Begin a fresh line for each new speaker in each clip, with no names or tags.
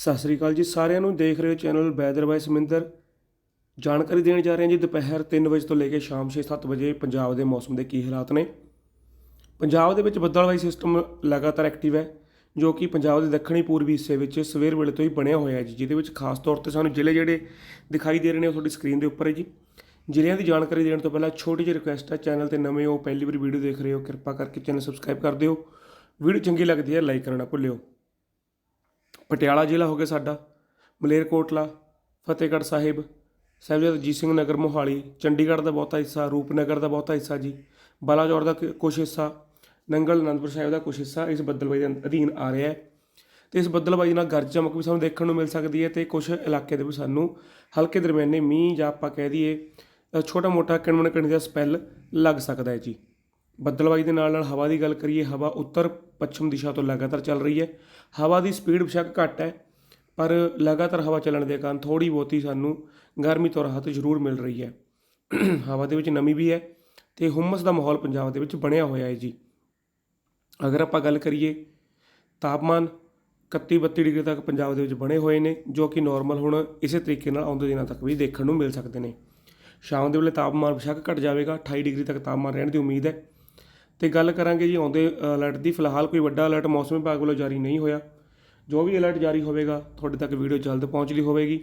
ਸਤਿ ਸ੍ਰੀ ਅਕਾਲ ਜੀ ਸਾਰਿਆਂ ਨੂੰ ਦੇਖ ਰਹੇ ਹੋ ਚੈਨਲ ਵੈਦਰ ਬਾਈ ਸਮਿੰਦਰ। ਜਾਣਕਾਰੀ ਦੇਣ ਜਾ ਰਹੇ ਹਾਂ ਜੀ ਦੁਪਹਿਰ 3 ਵਜੇ ਤੋਂ ਲੈ ਕੇ ਸ਼ਾਮ 6-7 ਵਜੇ ਪੰਜਾਬ ਦੇ ਮੌਸਮ ਦੇ ਕੀ ਹਾਲਾਤ ਨੇ। ਪੰਜਾਬ ਦੇ ਵਿੱਚ ਬੱਦਲਵਾਈ ਸਿਸਟਮ ਲਗਾਤਾਰ ਐਕਟਿਵ ਹੈ, ਜੋ ਕਿ ਪੰਜਾਬ ਦੇ ਦੱਖਣੀ ਪੂਰਬੀ ਹਿੱਸੇ ਵਿੱਚ ਸਵੇਰ ਵੇਲੇ ਤੋਂ ਹੀ ਬਣਿਆ ਹੋਇਆ ਹੈ ਜੀ, ਜਿਹਦੇ ਵਿੱਚ ਖਾਸ ਤੌਰ ਤੇ ਸਾਨੂੰ ਜ਼ਿਲ੍ਹੇ ਜਿਹੜੇ ਦਿਖਾਈ ਦੇ ਰਹੇ ਨੇ ਉਹ ਤੁਹਾਡੀ ਸਕਰੀਨ ਦੇ ਉੱਪਰ ਹੈ ਜੀ। ਜ਼ਿਲ੍ਹਿਆਂ ਦੀ ਜਾਣਕਾਰੀ ਦੇਣ ਤੋਂ ਪਹਿਲਾਂ ਛੋਟੀ ਜਿਹੀ ਰਿਕੁਐਸਟ ਹੈ, ਚੈਨਲ ਤੇ ਨਵੇਂ ਹੋ, ਪਹਿਲੀ ਵਾਰੀ ਵੀਡੀਓ ਦੇਖ ਰਹੇ ਹੋ, ਕਿਰਪਾ ਕਰਕੇ ਚੈਨਲ ਸਬਸਕ੍ਰਾਈਬ ਕਰ ਦਿਓ। ਵੀਡੀਓ ਚੰਗੀ ਲੱਗਦੀ ਹੈ ਲਾਈਕ ਕਰਨਾ ਭੁੱਲਿਓ। ਪਟਿਆਲਾ ਜ਼ਿਲ੍ਹਾ ਹੋ ਗਿਆ ਸਾਡਾ ਮਲੇਰਕੋਟਲਾ ਫਤਿਹਗੜ੍ਹ ਸਾਹਿਬ, ਸਾਹਿਬਜ਼ਾਦਾ ਅਜੀਤ ਸਿੰਘ ਨਗਰ ਮੋਹਾਲੀ, ਚੰਡੀਗੜ੍ਹ ਦਾ ਬਹੁਤਾ ਹਿੱਸਾ, ਰੂਪਨਗਰ ਦਾ ਬਹੁਤਾ ਹਿੱਸਾ ਜੀ ਬਾਲਾਚੌਰ ਦਾ ਕੁ- ਕੁਛ ਹਿੱਸਾ, ਨੰਗਲ ਅਨੰਦਪੁਰ ਸਾਹਿਬ ਦਾ ਕੁਛ ਹਿੱਸਾ ਇਸ ਬੱਦਲਬਾਈ ਦੇ ਅਧੀਨ ਆ ਰਿਹਾ ਹੈ। ਤੇ ਇਸ ਬੱਦਲਬਾਈ ਨਾਲ ਗਰਜ ਚਮਕ ਵੀ ਸਾਨੂੰ ਦੇਖਣ ਨੂੰ ਮਿਲ ਸਕਦੀ ਹੈ ਤੇ ਕੁਝ ਇਲਾਕੇ ਦੇ ਵਿੱਚ ਸਾਨੂੰ ਹਲਕੇ ਦਰਮਿਆਨੇ ਮੀਂਹ ਜਾਂ ਆਪਾਂ ਕਹਿ ਦਈਏ ਛੋਟਾ ਮੋਟਾ ਕਿਣਮਣ ਕਣੀ ਦਾ ਸਪੈਲ ਲੱਗ ਸਕਦਾ ਹੈ ਜੀ। ਬੱਦਲਬਾਈ ਦੇ ਨਾਲ ਨਾਲ ਹਵਾ ਦੀ ਗੱਲ ਕਰੀਏ, ਹਵਾ ਉੱਤਰ ਪੱਛਮ ਦਿਸ਼ਾ ਤੋਂ ਲਗਾਤਾਰ ਚੱਲ ਰਹੀ ਹੈ। ਹਵਾ ਦੀ ਸਪੀਡ ਬੇਸ਼ੱਕ ਘੱਟ ਹੈ, ਪਰ ਲਗਾਤਾਰ ਹਵਾ ਚੱਲਣ ਦੇ ਕਾਰਨ ਥੋੜੀ ਬਹੁਤੀ ਸਾਨੂੰ ਗਰਮੀ ਤੋਂ ਰਾਹਤ ਜ਼ਰੂਰ ਮਿਲ ਰਹੀ ਹੈ। ਹਵਾ ਦੇ ਵਿੱਚ ਨਮੀ ਵੀ ਹੈ ਤੇ ਹੁਮਸ ਦਾ ਮਾਹੌਲ ਪੰਜਾਬ ਦੇ ਵਿੱਚ ਬਣਿਆ ਹੋਇਆ ਹੈ ਜੀ। ਅਗਰ ਆਪਾਂ ਗੱਲ ਕਰੀਏ, ਤਾਪਮਾਨ 31 32 ਡਿਗਰੀ ਤੱਕ ਪੰਜਾਬ ਦੇ ਵਿੱਚ ਬਣੇ ਹੋਏ ਨੇ, ਜੋ ਕਿ ਨਾਰਮਲ ਹੁਣ ਇਸੇ ਤਰੀਕੇ ਨਾਲ ਆਉਂਦੇ ਦਿਨਾਂ ਤੱਕ ਵੀ ਦੇਖਣ ਨੂੰ ਮਿਲ ਸਕਦੇ ਨੇ। ਸ਼ਾਮ ਦੇ ਵੇਲੇ ਤਾਪਮਾਨ ਬੇਸ਼ੱਕ ਘਟ ਜਾਵੇਗਾ 28 ਡਿਗਰੀ ਤੱਕ ਤਾਪਮਾਨ ਰਹਿਣ ਦੀ ਉਮੀਦ ਹੈ। ਤੇ ਗੱਲ ਕਰਾਂਗੇ ਜੀ ਆਉਂਦੇ ਅਲਰਟ ਦੀ। ਫਿਲਹਾਲ ਕੋਈ ਵੱਡਾ ਅਲਰਟ ਮੌਸਮ ਵਿਭਾਗ ਵੱਲੋਂ ਜਾਰੀ ਨਹੀਂ ਹੋਇਆ। ਜੋ ਵੀ ਅਲਰਟ ਜਾਰੀ ਹੋਵੇਗਾ, ਤੁਹਾਡੇ ਤੱਕ ਵੀਡੀਓ ਜਲਦ ਪਹੁੰਚ ਲਈ ਹੋਵੇਗੀ।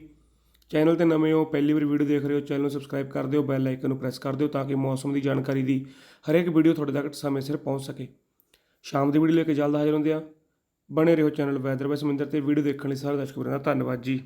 ਚੈਨਲ ਤੇ ਨਵੇਂ ਹੋ, ਪਹਿਲੀ ਵਾਰ ਵੀਡੀਓ ਦੇਖ ਰਹੇ ਹੋ ਚੈਨਲ ਨੂੰ ਸਬਸਕ੍ਰਾਈਬ ਕਰ ਦਿਓ ਬੈਲ ਆਈਕਨ ਨੂੰ ਪ੍ਰੈਸ ਕਰ ਦਿਓ ਤਾਂ ਕਿ ਮੌਸਮ ਦੀ ਜਾਣਕਾਰੀ ਦੀ ਹਰੇਕ ਵੀਡੀਓ ਤੁਹਾਡੇ ਤੱਕ ਸਮੇਂ ਸਿਰ ਪਹੁੰਚ ਸਕੇ। ਸ਼ਾਮ ਦੀ ਵੀਡੀਓ ਲੈ ਕੇ ਜਲਦ ਹਾਜ਼ਰ ਹੁੰਦੇ ਆ ਬਣੇ ਰਹੋ ਚੈਨਲ ਵੈਦਰ ਵੈਸ ਸਮਿੰਦਰ ਤੇ ਵੀਡੀਓ ਦੇਖਣ ਲਈ ਸਾਰੇ ਦਰਸ਼ਕ ਵੀਰਾਂ ਦਾ ਧੰਨਵਾਦ ਜੀ।